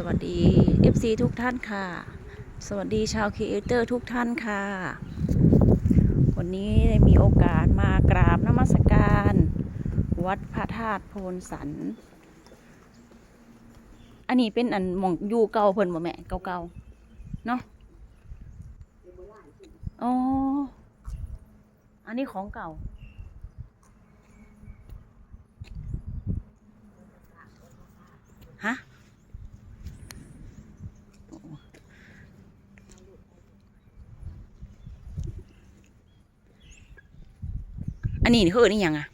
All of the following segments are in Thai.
สวัสดี FC ทุกท่านค่ะ สวัสดีชาวครีเอเตอร์ทุกท่านค่ะ วันนี้ได้มีโอกาสมากราบนมัสการ วัดพระธาตุโพนสัน อันนี้เป็นอันหมองอยู่เก่าเพิ่นบ่แม่เก่าๆเนาะอ๋อ อันนี้ของเก่าฮะ อันนี้นี่เขาเอิ้นอีหยังอะ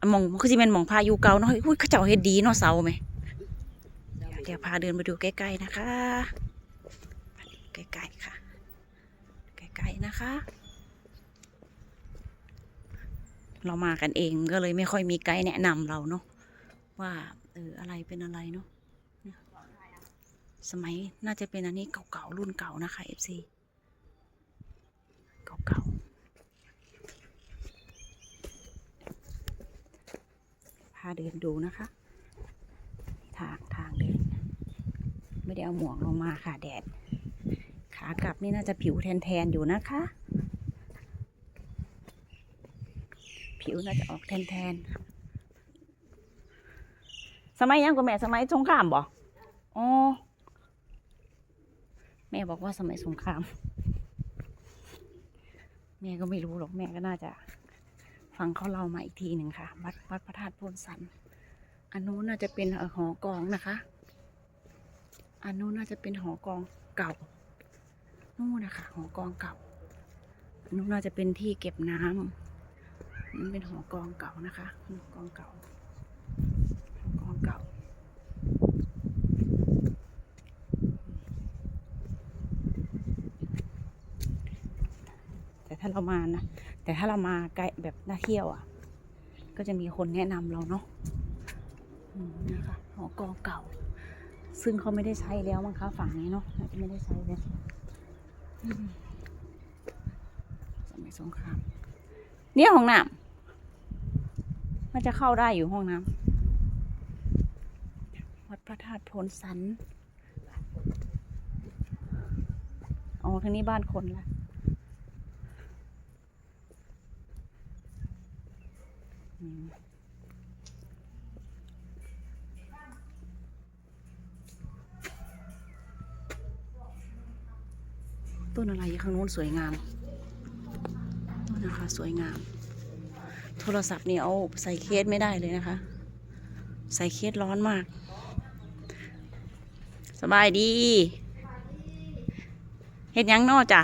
อะมองคือสิแม่นมองพายุเก่าเนาะอุ้ยเขาเจ้าเฮ็ดดีเนาะเสาไหมเดี๋ยวพาเดินไปดูใกล้ๆนะคะใกล้ๆค่ะใกล้ๆนะคะ เรามากันเองก็เลยไม่ค่อยมีไกด์แนะนำเราเนาะว่าเอออะไรเป็นอะไรเนาะสมัยน่าจะเป็นอันนี้เก่าๆรุ่นเก่านะคะ FC เก่าๆาเดินดูนะคะทางทางเดิน ไม่ได้เอาหมวกลงมาค่ะแดด ขากลับนี่น่าจะผิวแทนๆอยู่นะคะ ผิวน่าจะออกแทนๆสมัยยังกับแม่สมัยสงครามบ่อ๋อแม่บอกว่าสมัยสงคราม แม่ก็ไม่รู้หรอกแม่ก็น่าจะ ฟังเขาเล่ามาอีกทีหนึ่งค่ะ วัดวัดพระธาตุพนสันอันนู้นน่าจะเป็นหอกองนะคะอันนู้นน่าจะเป็นหอกองเก่านู่นนะคะหอกองเก่าอันนู้นน่าจะเป็นที่เก็บน้ำมันเป็นหอกองเก่านะคะหอกองเก่าหอกองเก่า ถ้าเรามานะ แต่ถ้าเรามาไกลแบบน่าเที่ยวอะ ก็จะมีคนแนะนำเราเนาะอืมนะคะหอกอเก่า ซึ่งเขาไม่ได้ใช้แล้วมั้งคะฝั่งนี้เนาะน่าจะไม่ได้ใช้แล้วสมัยสงครามเนี่ยห้องน้ำมันจะเข้าได้อยู่ห้องน้ำวัดพระธาตุโพนสันอ๋อทางนี้บ้านคนละอืม ต้นอะไรข้างโน้นสวยงามนะคะสวยงาม โทรศัพท์นี่เอาใส่เคสไม่ได้เลยนะคะ ใส่เคสร้อนมาก สบายดีเห็ดยังนอจ้ะ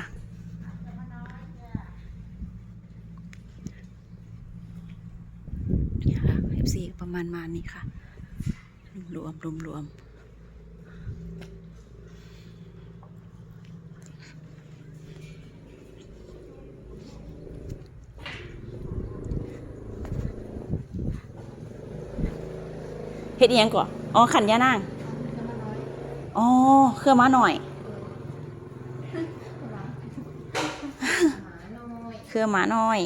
เนี่ยค่ะ FC ประ มาณมานี้ค่ะ รวมรวมรวมเห็ดอิหยังก่อนอ๋อขันยานาง อ๋อ เครื่องมาหน่อย เครื่องหมาน้อย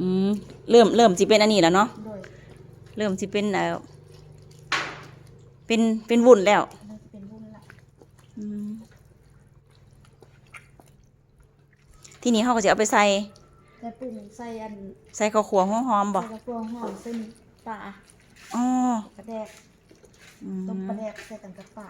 อืมเริ่มเริ่มสิเป็นอันนี้แล้วเนาะโดยเริ่มสิเป็นเอ่อเป็นเป็นวุ่นแล้วน่าจะเป็นรุ่นละอืมทีนี้เขาก็จะเอาไปใส่แต่เป็นใส่อันใส่ข้าวขัวหอมๆบ่ใส่กระพวงหอมเส้นปลาอ๋อปลาแดกอืต้มมปลาแดกใส่กันกับปลา